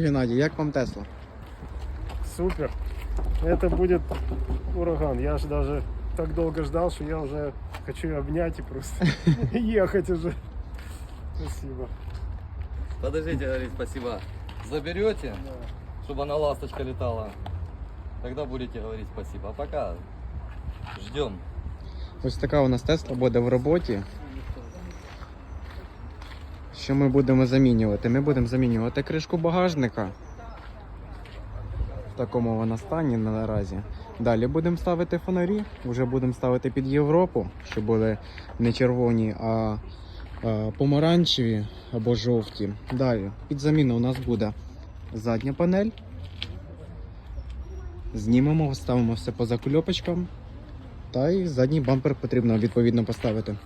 Геннадій, як вам Тесла? Супер. Это будет ураган. Я же даже так долго ждал, что я уже хочу обнять и просто ехать уже. Спасибо. Подождите, говорит, спасибо. Заберете, чтобы она ласточка летала. Тогда будете говорить спасибо. А пока ждем. Ось така у нас Тесла буде в роботі. Що ми будемо замінювати? Ми будемо замінювати кришку багажника. В такому вона стані наразі. Далі будемо ставити фонарі, вже будемо ставити під Європу, щоб були не червоні, а, а помаранчеві або жовті. Далі під заміну у нас буде задня панель. Знімемо, ставимо все по закульопочкам. Та й задній бампер потрібно відповідно поставити.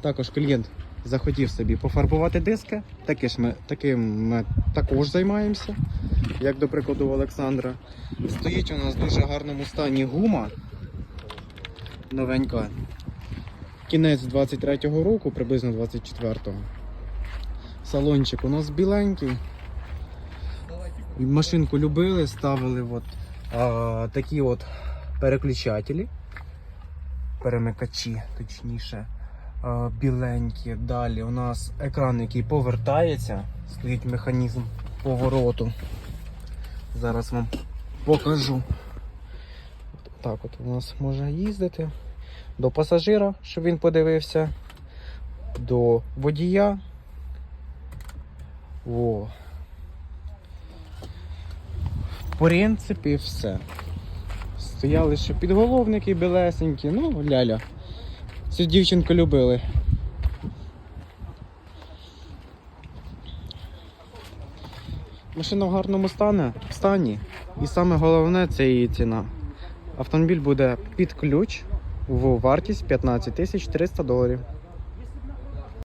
Також клієнт захотів собі пофарбувати диски. Такі ж ми, таким ми також займаємося, як до прикладу Олександра. Стоїть у нас в дуже гарному стані гума. Новенька. Кінець 23-го року, приблизно 24-го. Салончик у нас біленький. Машинку любили, ставили от, а, такі от переключателі перемикачі, точніше, біленькі. Далі у нас екран, який повертається, стоїть механізм повороту. Зараз вам покажу. Так от у нас може їздити. До пасажира, щоб він подивився, до водія. О. В принципі, все. Стояли ще підголовники білесенькі, ну, ляля. Цю дівчинку любили. Машина в гарному стані, стані. І саме головне це її ціна. Автомобіль буде під ключ в вартість 15 тисяч 300 доларів.